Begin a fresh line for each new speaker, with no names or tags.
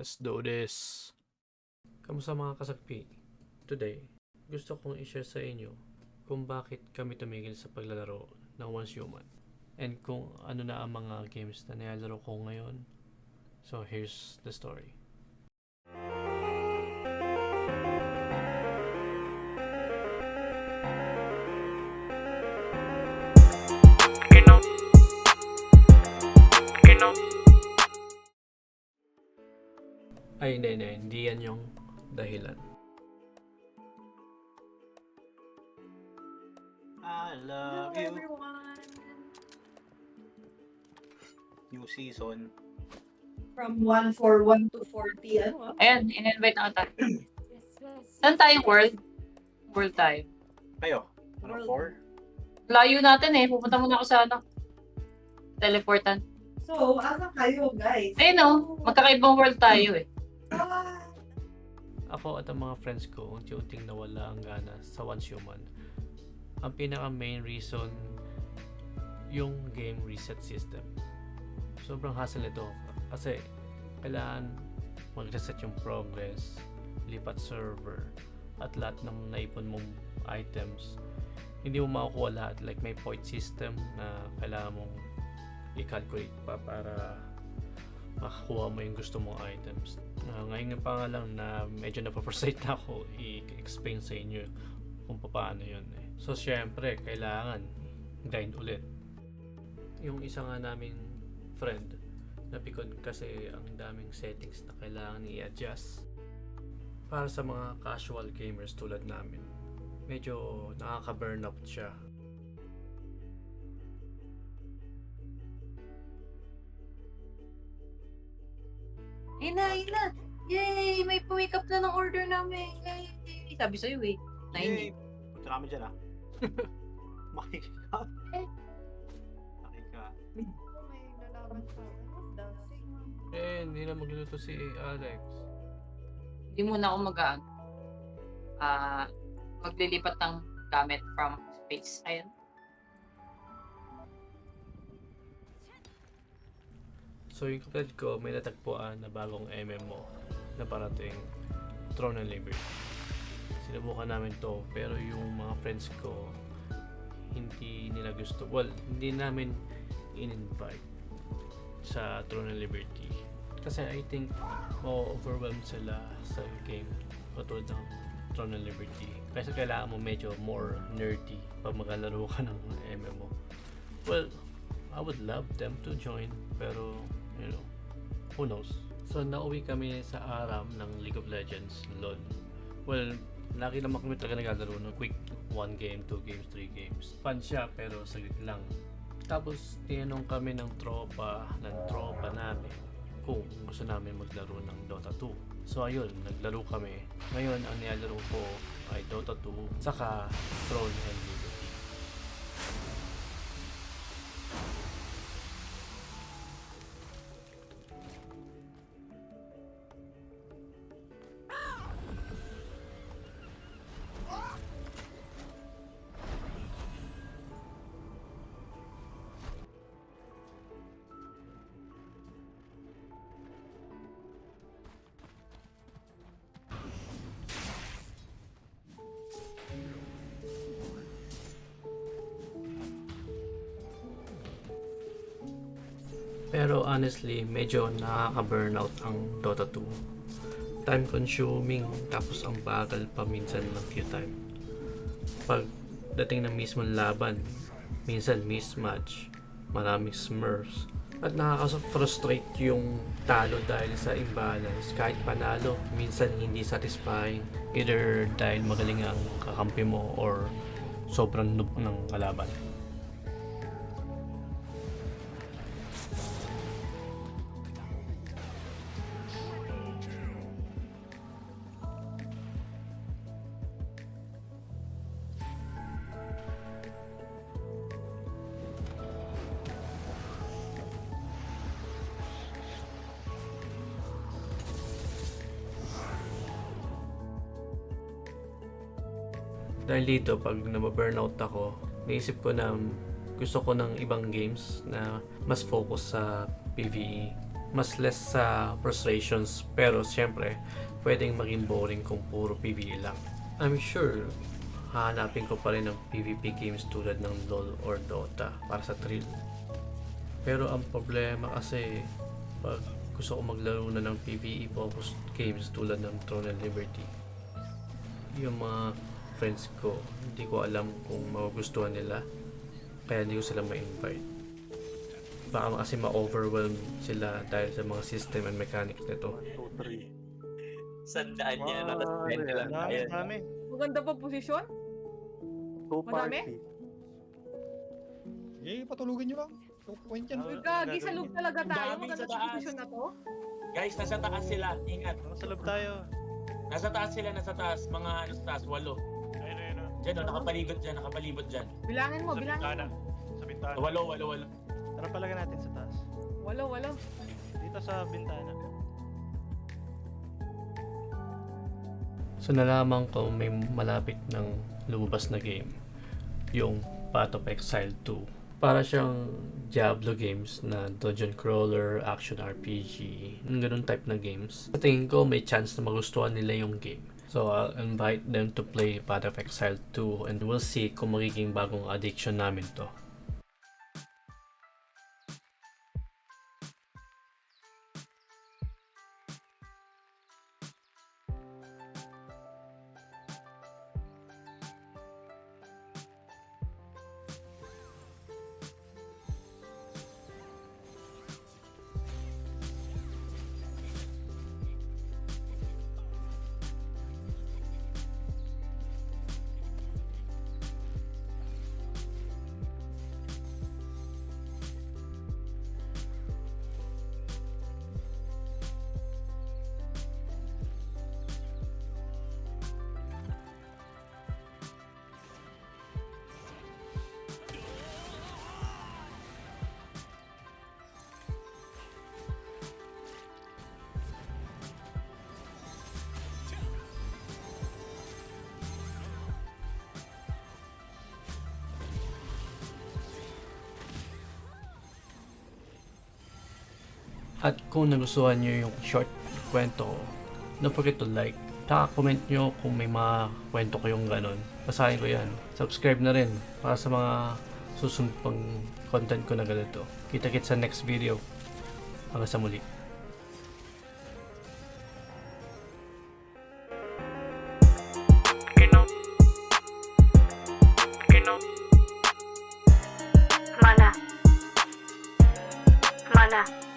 Let's do this. Kamusta mga kasakpi? Today, gusto kong i-share sa inyo kung bakit kami tumigil sa paglalaro ng Once Human and kung ano na ang mga games na nilalaro ko ngayon. So here's the story. Ay, hindi, hindi. Hindi yan yung dahilan.
I love
Hello
you.
everyone!
New season.
From 141 to 40, ano?
Ayan, in-invite na kita.
Yes, yes.
Saan tayo world? World tayo.
Kayo? Ano,
World.
4?
Layo natin eh. Pupunta muna ako sa ano. Teleportan.
So, asa kayo guys?
Ayun o, magkakaibang world tayo eh.
Ako at ang mga friends ko, unti-unting nawala ang gana sa Once Human. Ang pinaka main reason, yung game reset system. Sobrang hassle ito kasi kailangan mag-reset yung progress, lipat server, at lahat ng naipon mong items. Hindi mo makukuha lahat. Like may point system na kailangan mong i-calculate pa para makakuha mo yung gusto mong items. Ah, ngayon nga pa nga lang na medyo napaprsate na ako i-explain sa inyo kung paano yun eh. So syempre, kailangan grind ulit. Yung isa nga naming friend, napikon kasi ang daming settings na kailangan i-adjust. Para sa mga casual gamers tulad namin, medyo nakaka-burnout siya.
Ayun na, ayun na. Yay! May pa-wake up na ng order namin. Yay! Sabi sa'yo eh.
Yay!
Nine
Punta namin dyan ah. Makikita.
Eh.
Makika.
may nalaman sa akin. What's?
Eh, hindi na magluluto si Alex.
Hindi muna ako mag ah maglilipat ng gamit from space. Ayun.
So yung kapatid ko, may natagpuan na bagong MMO na parating Throne and Liberty. Sinubukan namin to, pero yung mga friends ko, hindi nila gusto. Well, hindi namin in-invite sa Throne and Liberty. Kasi I think, ma-overwhelm sila sa game katulad ng Throne and Liberty. Kasi kailangan mo medyo more nerdy pag maglalaro ka ng MMO. Well, I would love them to join, pero, you know, who knows. So, nauwi kami sa Aram ng League of Legends, LOL. Well, lagi naman kami talaga naglalaro ng quick 1 game, 2 games, 3 games. Fun siya, pero saglit lang. Tapos, tinanong kami ng tropa, ng tropa namin, kung gusto namin maglaro ng Dota 2. So, ayun, naglaro kami. Ngayon, ang nilalaro ko ay Dota 2, saka Throne and Liberty. Pero honestly, medyo nakaka-burnout ang Dota 2. Time consuming, tapos ang bagal pa minsan ng queue time. Pag dating ng mismong laban, minsan mismatch, maraming smurfs, at nakaka-frustrate yung talo dahil sa imbalance. Kahit panalo, minsan hindi satisfying. Either dahil magaling ang kakampi mo or sobrang noob ng kalaban. Dahil dito, pag nababurnout ako, naisip ko na gusto ko ng ibang games na mas focus sa PvE. mas less sa frustrations pero siyempre pwedeng maging boring kung puro PvE lang. I'm sure hahanapin ko pa rin ng PvP games tulad ng LoL or Dota para sa thrill. Pero ang problema kasi pag gusto ko maglaro na ng PvE focused games tulad ng Throne and Liberty yung mga friends ko hindi ko alam kung magugustuhan nila kaya hindi ko sila ma-invite baka kasi ma-overwhelm sila dahil sa mga system and mechanics nito
1, 2, 3.
Sandaan niya, ano,
Wow,
20 lang
dami.
Maganda pa posisyon?
2
Madami?
party.
Eh, patulugin nyo lang. Two point yan.
Uy, Gagi, sa loob talaga tayo.
Dami
Maganda
sa
sa
taas.
posisyon na to.
Guys, nasa taas sila. Ingat.
Nasa loob tayo.
Nasa taas sila, nasa taas. Mga ano sa taas, walo.
Ayun, ayun, ayun.
Diyan, oh, nakapalibot dyan, nakapalibot dyan.
Bilangin mo,
Sa
bilangin
bintana.
mo.
Sa bintana.
Walo, walo, walo.
Tara palaga natin sa taas.
Walo, walo.
Dito sa bintana.
so nalaman ko may malapit ng lumabas na game yung Path of Exile 2 para siyang Diablo games na dungeon crawler, action RPG, yung ganun type na games. Sa tingin ko may chance na magustuhan nila yung game. So I'll invite them to play Path of Exile 2 and we'll see kung magiging bagong addiction namin to. At kung nagustuhan nyo yung short kwento don't forget to like. Tsaka comment nyo kung may mga kwento kayong ganon. Basahin ko yan. Subscribe na rin para sa mga susunod pang content ko na ganito. Kita-kits sa next video. Hanggang sa muli.
Mana. Mana.